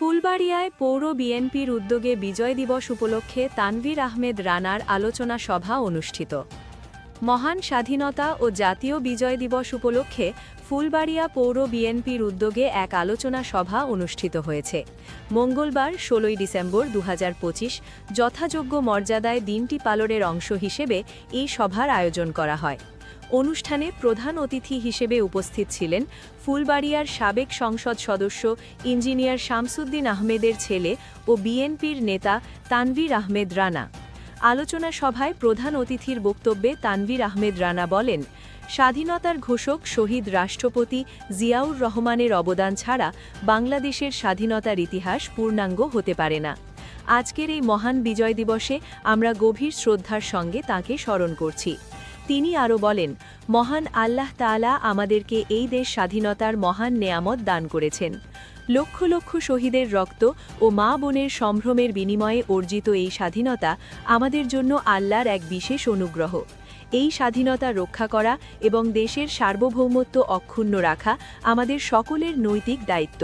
ফুলবাড়িয়ায় পৌর বিএনপির উদ্যোগে বিজয় দিবস উপলক্ষে তানভীর আহমেদ রানার আলোচনা সভা অনুষ্ঠিত। মহান স্বাধীনতা ও জাতীয় বিজয় দিবস উপলক্ষে ফুলবাড়িয়া পৌর বিএনপির উদ্যোগে এক আলোচনা সভা অনুষ্ঠিত হয়েছে। মঙ্গলবার, ষোলোই ডিসেম্বর দু হাজার পঁচিশ, যথাযোগ্য মর্যাদায় দিনটি পালনের অংশ হিসেবে এই সভার আয়োজন করা হয়। অনুষ্ঠানে প্রধান অতিথি হিসেবে উপস্থিত ছিলেন ফুলবাড়িয়ার সাবেক সংসদ সদস্য ইঞ্জিনিয়ার শামসুদ্দিন আহমেদের ছেলে ও বিএনপির নেতা তানভীর আহমেদ রানা। আলোচনা সভায় প্রধান অতিথির বক্তব্যে তানভীর আহমেদ রানা বলেন, স্বাধীনতার ঘোষক শহীদ রাষ্ট্রপতি জিয়াউর রহমানের অবদান ছাড়া বাংলাদেশের স্বাধীনতার ইতিহাস পূর্ণাঙ্গ হতে পারে না। আজকের এই মহান বিজয় দিবসে আমরা গভীর শ্রদ্ধার সঙ্গে তাকে স্মরণ করছি। তিনি আরও বলেন, মহান আল্লাহ তাআলা আমাদেরকে এই দেশ স্বাধীনতার মহান নেয়ামত দান করেছেন। লক্ষ লক্ষ শহীদের রক্ত ও মা বোনের সম্ভ্রমের বিনিময়ে অর্জিত এই স্বাধীনতা আমাদের জন্য আল্লাহর এক বিশেষ অনুগ্রহ। এই স্বাধীনতা রক্ষা করা এবং দেশের সার্বভৌমত্ব অক্ষুণ্ণ রাখা আমাদের সকলের নৈতিক দায়িত্ব।